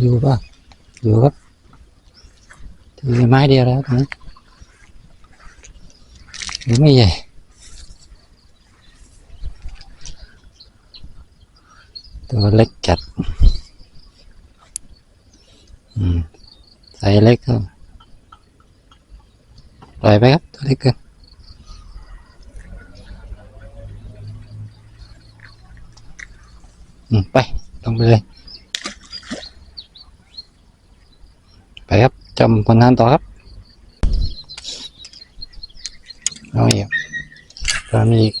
อยู่ป่ะอยู่ครับถือไม้เดียวแล้วตรงนี้หรือไม่ใหญ่ตัวเล็กจัดอืมใส่เล็กก็ปล่อยไปครับ ตัวเล็กเกินอืมไปลงไปเลย ไปครับ จำผลงานต่อครับเอาอีกตามอีก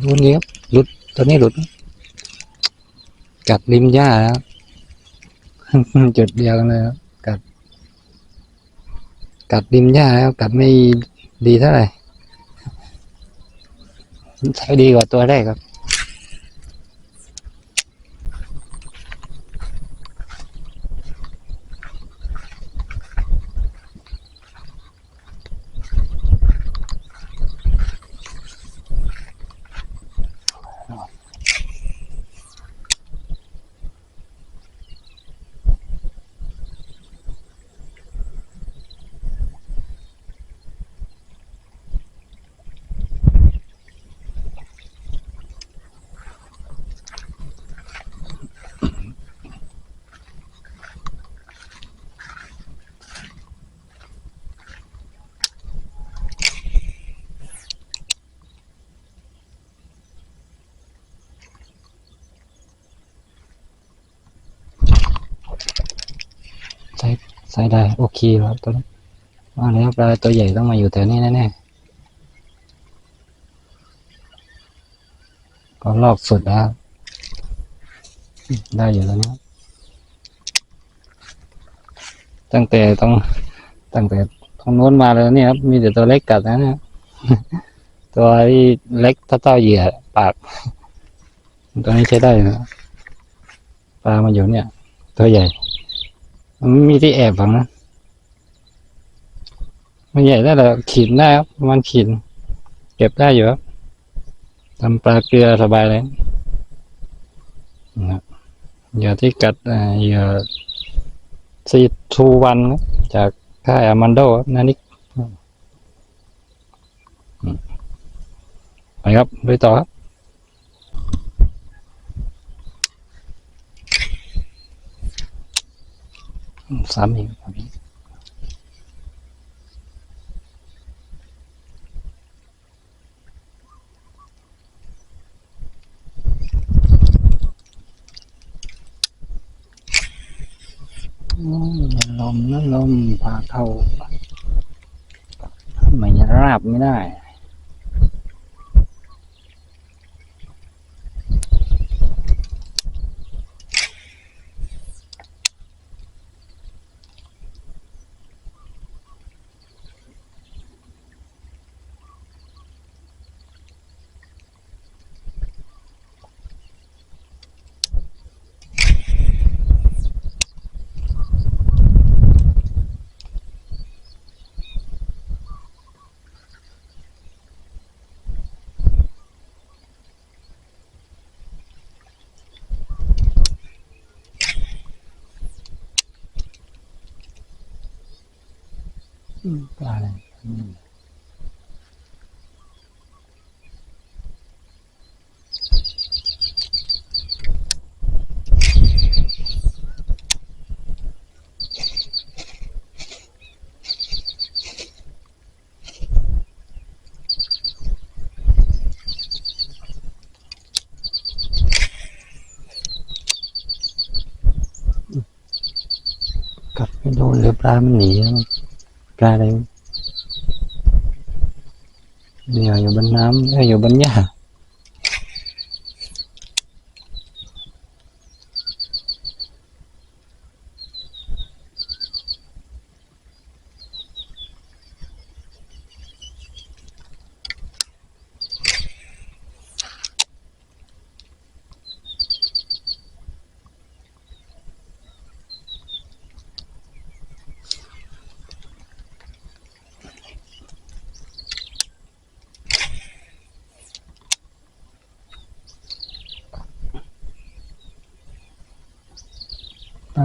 รุ่นนี้ครับหลุดตอนนี้หลุด กัดริมหญ้าแล้วจุดเดียวกันเลยครับกัด กัดริมหญ้าแล้วกัดไม่ดีเท่าไหร่ใช้ดีกว่าตัวแรกครับ ใช้ ใช้ได้ โอเคครับตัวนี้ว่าแล้วปลาตัวใหญ่ต้องมาอยู่แถวนี้แน่ๆก็รอบสุดแล้ว ได้อยู่แล้วนะตั้งแต่ต้องตั้งแต่ทางโน้นมาเลยเนี่ยครับมีแต่ตัวเล็กกัดนะเนี่ยตัวที่เล็กเท่าๆเหยื่อปาก ตัวนี้ใช้ได้นะปลามาอยู่เนี่ย ตัวใหญ่ มันมีที่แอบฝังนะมันใหญ่ได้แต่ขีดได้ครับมันขีดเก็บได้อยู่ครับทำปลาเกลือสบายเลยนะเหยื่อที่กัดอ่าเหยื่อซีทูวันจากค่ายอามันโดนานิกไปครับไปต่อครับ สามอีกสามอีกอืมลมนะลมพาเข้าไม่ราบไม่ได้ ปลาอะไรกัดไม่โดนหรือปลามันหนีแล้ว งที่ยามเบื่อช่อนอ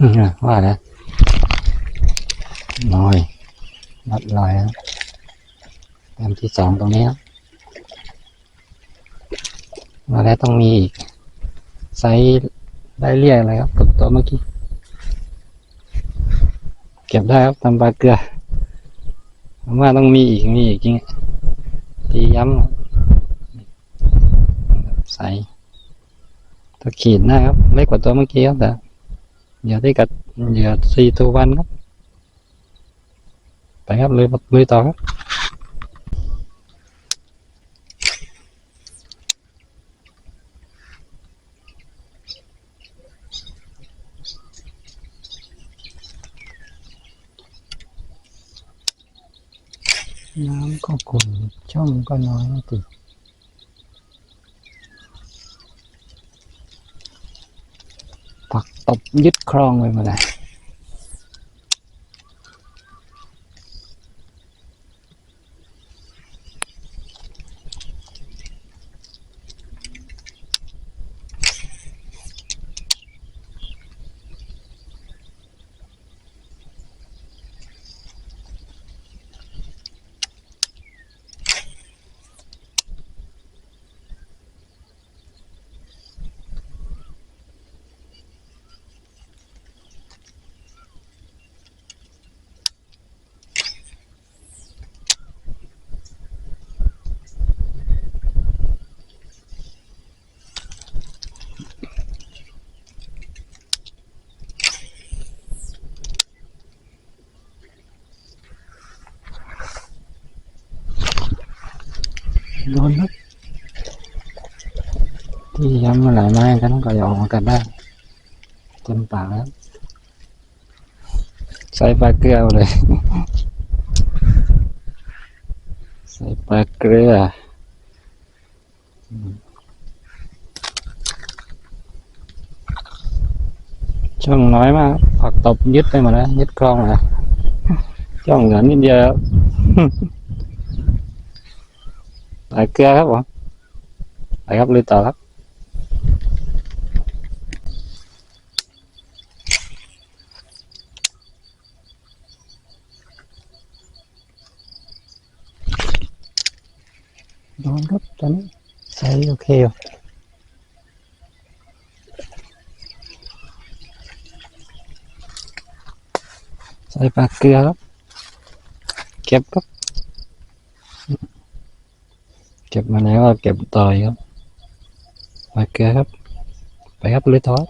วออกมากัดอีกมีอีกอะอืมว่าแล้วลอยนัดลอยแล้วแต้มที่สองตรงนี้ครับมาแล้วต้องมีอีกไซส์ได้เรียกอะไรครับกับตัวเมื่อกี้ เก็บได้ครับทำปลาเกลือผมว่าต้องมีอีกมีอีกจริงตีย้ำใส่ตัวขีดหน้าครับเล็กกว่าตัวเมื่อกี้ครับแต่ เหยื่อที่กัดเหยื่อสี่ตัววันครับ ไปครับเลยลุย ต่อบยึดครองไปหมดเลย โดนครับที่ย้ำมาหลายไม้กันก็จะออกมากันได้เต็มปากแล้วใส่ปลาเกลือเอาเลย ใส่ปลาเกลือช่องน้อยมากครับผักตบยึดไปหมดแล้วยึดคลองแล้วช่องเหลือนิดเดียว ปลาเกลือครับผมไปครับลุยต่อครับโดนครับตอนนี้ใช้โอเคอยู่ใส่ปลาเกลือครับ เก็บครับ เก็บมาแล้วก็เก็บต่อยครับปลาเกลือครับ ไปครับลุยทอโ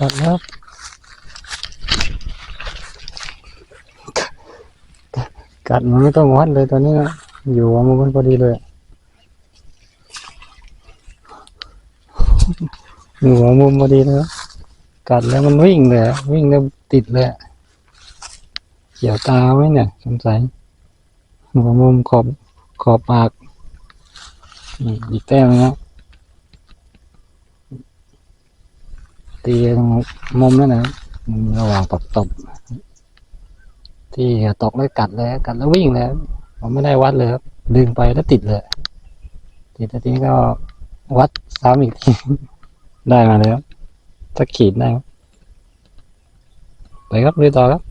กัดแล้วกัดมันไม่ต้องวัดเลยตอนนี้นะอยู่หัวมันพอดีเลยหัวมุมพอดีนะครับกัดแล้วมันวิ่งเลยวิ่งแล้วติดเลยเขียวตาไว้เนี่ยสงสัยหัวมุมขอบขอบปากอีกแต้มนะครับ ตีมุมนั่นนะระหว่างปักตบที่ตกแล้วกัดเลยกัดแล้ววิ่งเลยครับผมไม่ได้วัดเลยครับดึงไปแล้วติดเลยติดแล้วทีนี้ก็วัดซ้ำอีกทีได้มาแล้วสักขีดได้ไปครับลุยต่อครับ